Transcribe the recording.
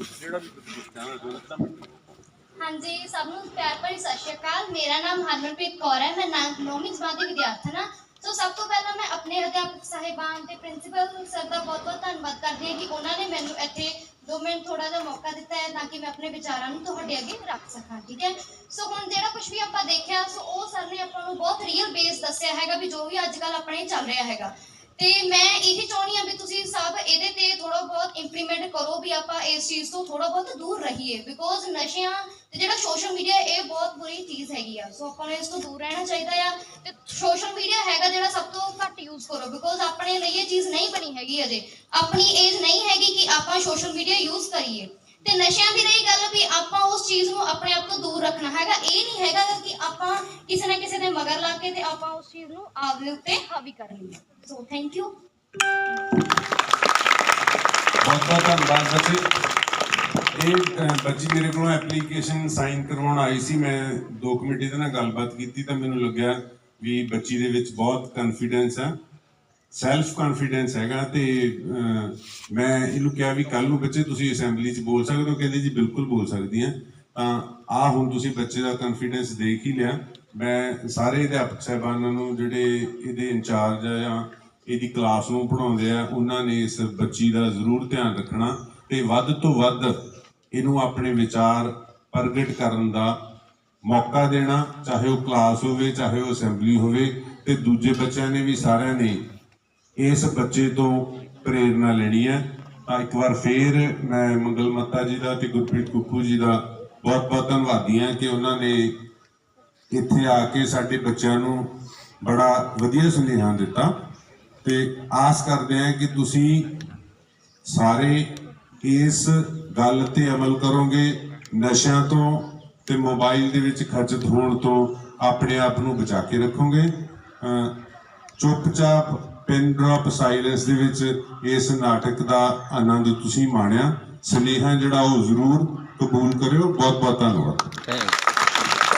ਜਿਹੜਾ ਵੀ ਤੁਸੀਂ ਕੁਝ ਕਹਿਣਾ ਤਾਂ ਹਾਂਜੀ, ਸਭ ਨੂੰ ਪਿਆਰ ਭਰੀ ਸਤਿ ਸ਼੍ਰੀ ਅਕਾਲ। ਮੇਰਾ ਨਾਮ ਹਰਮਨਪ੍ਰੀਤ ਕੌਰ ਹੈ, ਮੈਂ ਨੌਵੀਂ ਜਮਾਤ ਦੀ ਵਿਦਿਆਰਥਣ ਹਾਂ। ਸੋ ਸਭ ਤੋਂ ਪਹਿਲਾਂ ਮੈਂ ਆਪਣੇ ਅਧਿਆਪਕ ਸਾਹਿਬਾਨ ਤੇ ਪ੍ਰਿੰਸੀਪਲ ਸਰ ਦਾ ਬਹੁਤ-ਬਹੁਤ ਧੰਨਵਾਦ ਕਰਦੀ ਹਾਂ ਕਿ ਉਹਨਾਂ ਨੇ ਮੈਨੂੰ ਇੱਥੇ ਦੋ ਮਿੰਟ ਥੋੜਾ ਜਿਹਾ ਮੌਕਾ ਦਿੱਤਾ ਹੈ, ਤਾਂ ਕਿ ਮੈਂ ਆਪਣੇ ਵਿਚਾਰਾਂ ਨੂੰ ਤੁਹਾਡੇ ਅੱਗੇ ਰੱਖ ਸਕਾਂ, ਠੀਕ ਹੈ? ਸੋ ਹੁਣ ਜਿਹੜਾ ਕੁਝ ਵੀ ਆਪਾਂ ਦੇਖਿਆ, ਸੋ ਉਹ ਸਰ ਨੇ ਆਪਾਂ ਨੂੰ ਬਹੁਤ ਰੀਅਲ ਬੇਸ ਦੱਸਿਆ ਹੈਗਾ ਵੀ ਜੋ ਵੀ ਅੱਜ ਕੱਲ ਆਪਣੇ ਚੱਲ ਰਿਹਾ ਹੈਗਾ। ਤੇ ਮੈਂ ਇਹੀ ਚਾਹੁੰਦੀ ਹਾਂ ਵੀ ਤੁਸੀਂ ਸਭ ਇਹਦੇ ਤੇ ਥੋੜਾ ਬਹੁਤ ਇੰਪਲੀਮੈਂਟ ਕਰੋ ਵੀ ਆਪਾਂ ਇਸ ਚੀਜ਼ ਤੋਂ ਥੋੜਾ ਬਹੁਤ ਦੂਰ ਰਹੀਏ ਬਿਕੋਜ਼ ਨਸ਼ਿਆਂ ਤੇ ਜਿਹੜਾ ਸੋਸ਼ਲ ਮੀਡੀਆ ਇਹ ਬਹੁਤ ਬੁਰੀ ਚੀਜ਼ ਹੈਗੀ ਆ। ਸੋ ਆਪਾਂ ਨੂੰ ਇਸ ਤੋਂ ਦੂਰ ਰਹਿਣਾ ਚਾਹੀਦਾ ਆ ਤੇ ਸੋਸ਼ਲ ਮੀਡੀਆ ਹੈਗਾ ਜਿਹੜਾ ਸਭ ਤੋਂ ਘੱਟ ਯੂਜ਼ ਕਰੋ ਬਿਕੋਜ਼ ਆਪਣੇ ਲਈ ਇਹ ਚੀਜ਼ ਨਹੀਂ ਬਣੀ ਹੈਗੀ ਅਜੇ। ਆਪਣੀ ਏਜ ਨਹੀਂ ਹੈਗੀ ਕਿ ਆਪਾਂ ਸੋਸ਼ਲ ਮੀਡੀਆ ਯੂਜ਼ ਕਰੀਏ। ਤੇ ਨਸ਼ਿਆਂ ਦੀ ਰਹੀ ਗੱਲ ਵੀ ਆਪਾਂ ਉਸ ਚੀਜ਼ ਨੂੰ ਆਪਣੇ ਆਪ ਤੋਂ ਦੂਰ ਰੱਖਣਾ ਹੈਗਾ। ਇਹ ਨਹੀਂ ਹੈਗਾ ਕਿ ਆਪਾਂ ਕਿਸੇ ਨਾ ਕਿਸੇ ਦੇ ਮਗਰ ਲੱਗ ਕੇ ਤੇ ਆਪਾਂ ਉਸ ਚੀਜ਼ ਨੂੰ ਆਪਦੇ ਉੱਤੇ ਹਾਵੀ ਕਰ ਲਈਏ ਸੋ ਥੈਂਕ ਯੂ ਬਹੁਤ ਬਹੁਤ ਧੰਨਵਾਦ ਬੱਚੇ। ਇਹ ਬੱਚੀ ਮੇਰੇ ਕੋਲੋਂ ਐਪਲੀਕੇਸ਼ਨ ਸਾਈਨ ਕਰਵਾਉਣ ਆਈ ਸੀ। ਮੈਂ ਦੋ ਕਮੇਟੀ ਦੇ ਨਾਲ ਗੱਲਬਾਤ ਕੀਤੀ ਤਾਂ ਮੈਨੂੰ ਲੱਗਿਆ ਵੀ ਬੱਚੀ ਦੇ ਵਿੱਚ ਬਹੁਤ ਕੌਨਫੀਡੈਂਸ ਹੈ ਸੈਲਫ ਕੌਨਫੀਡੈਂਸ ਹੈਗਾ ਤੇ ਮੈਂ ਇਹਨੂੰ ਕਿਹਾ ਵੀ ਕੱਲ ਨੂੰ ਬੱਚੇ ਤੁਸੀਂ ਅਸੈਂਬਲੀ 'ਚ ਬੋਲ ਸਕਦੇ ਹੋ, ਕਹਿੰਦੇ ਜੀ ਬਿਲਕੁਲ ਬੋਲ ਸਕਦੀ ਆ ਤਾਂ ਆ ਹੁਣ ਤੁਸੀਂ ਬੱਚੇ ਦਾ ਕੌਨਫੀਡੈਂਸ ਦੇਖ ਹੀ ਲਿਆ। ਮੈਂ ਸਾਰੇ ਅਧਿਆਪਕ ਸਾਹਿਬਾਨਾਂ ਨੂੰ, ਜਿਹੜੇ ਇਹਦੇ ਇੰਚਾਰਜ ਆ ਜਾਂ ਇਹਦੀ ਕਲਾਸ ਨੂੰ ਪੜਾਉਂਦੇ ਆ, ਉਹਨਾਂ ਨੇ ਇਸ ਬੱਚੀ ਦਾ ਜ਼ਰੂਰ ਧਿਆਨ ਰੱਖਣਾ ਤੇ ਵੱਧ ਤੋਂ ਵੱਧ ਇਹਨੂੰ ਆਪਣੇ ਵਿਚਾਰ ਪ੍ਰਗਟ ਕਰਨ ਦਾ ਮੌਕਾ ਦੇਣਾ, ਚਾਹੇ ਉਹ ਕਲਾਸ ਹੋਵੇ, ਚਾਹੇ ਉਹ ਅਸੈਂਬਲੀ ਹੋਵੇ ਤੇ ਦੂਜੇ ਬੱਚਿਆਂ ਨੇ ਵੀ ਸਾਰਿਆਂ ਨੇ ਇਸ ਬੱਚੇ ਤੋਂ ਪ੍ਰੇਰਣਾ ਲੈਣੀ ਹੈ। ਤਾਂ ਇੱਕ ਵਾਰ ਫੇਰ ਮੈਂ ਮੰਗਲ ਮੱਤਾ ਜੀ ਦਾ ਤੇ ਗੁਰਪ੍ਰੀਤ ਕੁੱਕੂ ਜੀ ਦਾ ਬਹੁਤ ਬਹੁਤ ਧੰਨਵਾਦੀ ਹਾਂ ਕਿ ਉਹਨਾਂ ਨੇ ਇੱਥੇ ਆ ਕੇ ਸਾਡੇ ਬੱਚਿਆਂ ਨੂੰ ਬੜਾ ਵਧੀਆ ਸੁਨੇਹਾ ਦਿੱਤਾ। ਤੇ ਆਸ ਕਰਦੇ ਹਾਂ ਕਿ ਤੁਸੀਂ ਸਾਰੇ ਇਸ ਗੱਲ ਤੇ ਅਮਲ ਕਰੋਗੇ, ਨਸ਼ਿਆਂ ਤੋਂ ਤੇ ਮੋਬਾਈਲ ਦੇ ਵਿੱਚ ਖਚਤ ਹੋਣ ਤੋਂ ਆਪਣੇ ਆਪ ਨੂੰ ਬਚਾ ਕੇ ਰੱਖੋਗੇ। ਅਹ ਚੁੱਪਚਾਪ ਪਿੰਨ ਡ੍ਰੌਪ ਸਾਇਲੈਂਸ ਦੇ ਵਿੱਚ ਇਸ ਨਾਟਕ ਦਾ ਆਨੰਦ ਤੁਸੀਂ ਮਾਣਿਆ। ਸੁਨੇਹਾ ਜਿਹੜਾ ਉਹ ਜ਼ਰੂਰ ਕਬੂਲ ਕਰਿਓ। ਬਹੁਤ ਬਹੁਤ ਧੰਨਵਾਦ